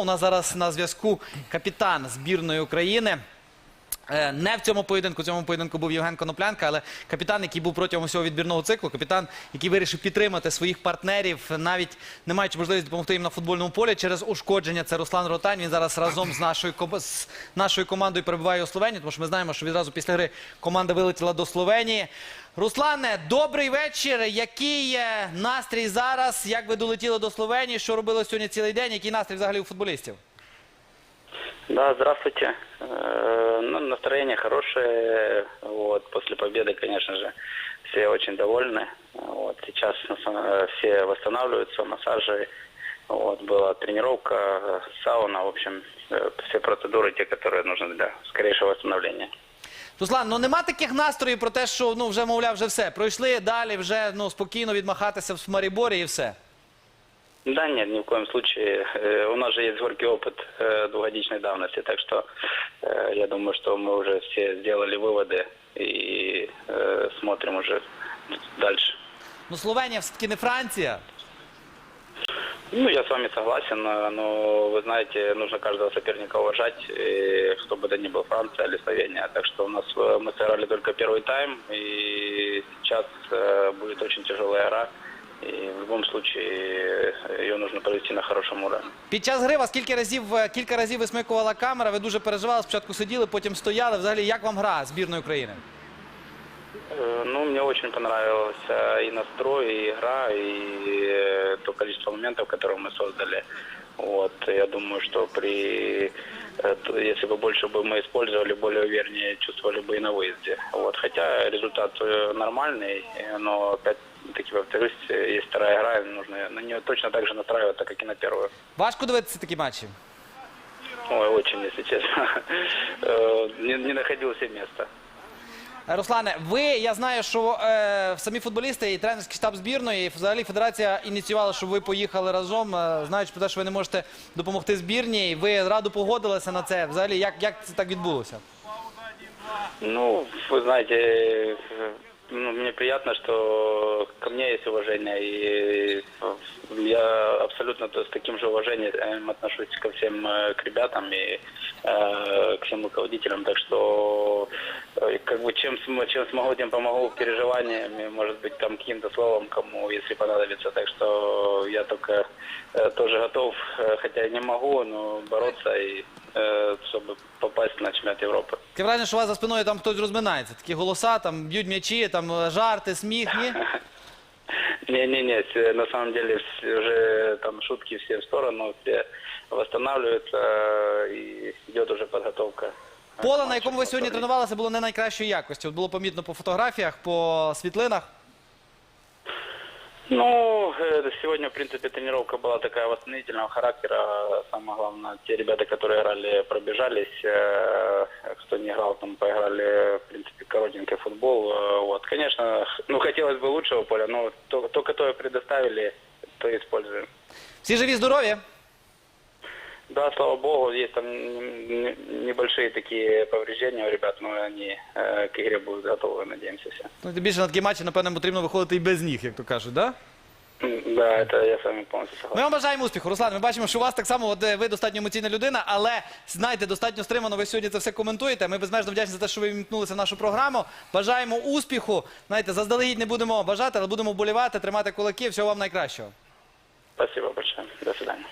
У нас зараз на зв'язку капітан збірної України. Е, Не в цьому поєдинку, в цьому поєдинку був Євген Коноплянка, але капітан, який був протягом усього відбірного циклу, капітан, який вирішив підтримати своїх партнерів, навіть не маючи можливості допомогти їм на футбольному полі через ушкодження. Це Руслан Ротань. Він зараз разом з нашою з нашою командою перебуває у Словенії, тому що ми знаємо, що відразу після гри команда вилетіла до Словенії. Руслане, добрий вечір. Який е, настрій зараз? Як ви долетіли до Словенії? Що робили сьогодні цілий день? Який настрій взагалі у футболістів? Да, здравствуйте. Э, Ну, настроение хорошее. Вот, после победы, конечно же, все очень довольны. Вот, сейчас на самом- э, все восстанавливаются, массажи. Вот, была тренировка, э, сауна, в общем, э, все процедуры, те, которые нужны для скорейшего восстановления. Руслан, ну нема таких настроїв про те, що ну вже мовляв, вже все. Пройшли далі, вже ну спокійно відмахатися в Маріборі і все. Да, нет, ни в коем случае. Э, У нас же есть горький опыт э, двухгодичной давности, так что э, я думаю, что мы уже все сделали выводы и э, смотрим уже дальше. Ну Словенія все-таки не Франція. Ну, я с вами согласен, э, но вы знаете, нужно каждого соперника уважать, и кто бы то ни был, Франция или Словения. Так что у нас э, мы сыграли только первый тайм, и сейчас э, будет очень тяжелая игра. И в любом случае э, ее нужно провести на хорошем уровне. Під час гри вас кілька разів е, кілька разів висмикувала камера. Ви дуже переживали. Спочатку сиділи, потім стояли. Взагалі, як вам гра збірної України? Э, Ну, мне очень понравился и настрой, и игра, и э, то количество моментов, которые мы создали. Вот, я думаю, что при э, то- если бы больше бы мы использовали, более увереннее чувствовали бы и на выезде. Вот, хотя результат э, нормальный, э, но опять-таки повторюсь, э, есть вторая игра, и нужно на нее точно так же настраиваться, как и на первую. Важко дивитися такі матчі. Ой, очень, если честно. Э, Не, не находил себе места. Е, Руслане, ви я знаю, що е, самі футболісти і тренерський штаб збірної, і взагалі федерація ініціювала, щоб ви поїхали разом, е, знаючи про те, що ви не можете допомогти збірній. Ви радо погодилися на це. Взагалі, як, як це так відбулося? Ну, вы знаете, э, ну, мне приятно, что ко мне есть уважение, и э, я абсолютно то, с таким же уважением отношусь ко всем э, к ребятам и э, к всем руководителям, так что э, как бы чем, см- чем смогу, тем помогу переживаниями, может быть, там каким-то словом, кому, если понадобится, так что я только э, тоже готов, э, хотя и не могу, но бороться и э, чтобы попасть на чемпионат Европы. Таке враження, що у вас за спиною там хтось розминається. Такі голоса, там б'ють м'ячі, там е, жарти, сміх, ні? Не-не-не, на самом деле уже там шутки все в сторону, все восстанавливаются і и идет уже подготовка. Поле, на якому ви сьогодні тренувалися, було не найкращої якості. От було помітно по фотографіях, по світлинах. Ну, э, сегодня, в принципе, тренировка была такая восстановительного характера. Самое главное, те ребята, которые играли, пробежались. э, Кто не играл, там поиграли, в принципе, коротенький футбол. Э, Вот, конечно, ну, хотелось бы лучшего поля, но то, то которое предоставили, то и используем. Всі живі, здорові. Да, слава богу, есть там н- н- небольшие такие повреждения у ребят, но они э, к игре будут готовы, надеемся все. Ну, тим більше на такі матчі, напевно, потрібно виходити і без ніг, як то кажуть, да? М, Да, это я с вами полностью Ми согласен. вам бажаємо успіху, Руслан. Ми бачимо, що у вас так само, от, е, ви достатньо емоційна людина, але знаєте, достатньо стримано ви сьогодні це все коментуєте. Ми безмежно вдячні за те, що ви вімкнулися в нашу програму. Бажаємо успіху. Знаєте, заздалегідь не будемо бажати, але будемо вболівати, тримати кулаки. Всього вам найкращого. Спасибо большое. До свидания.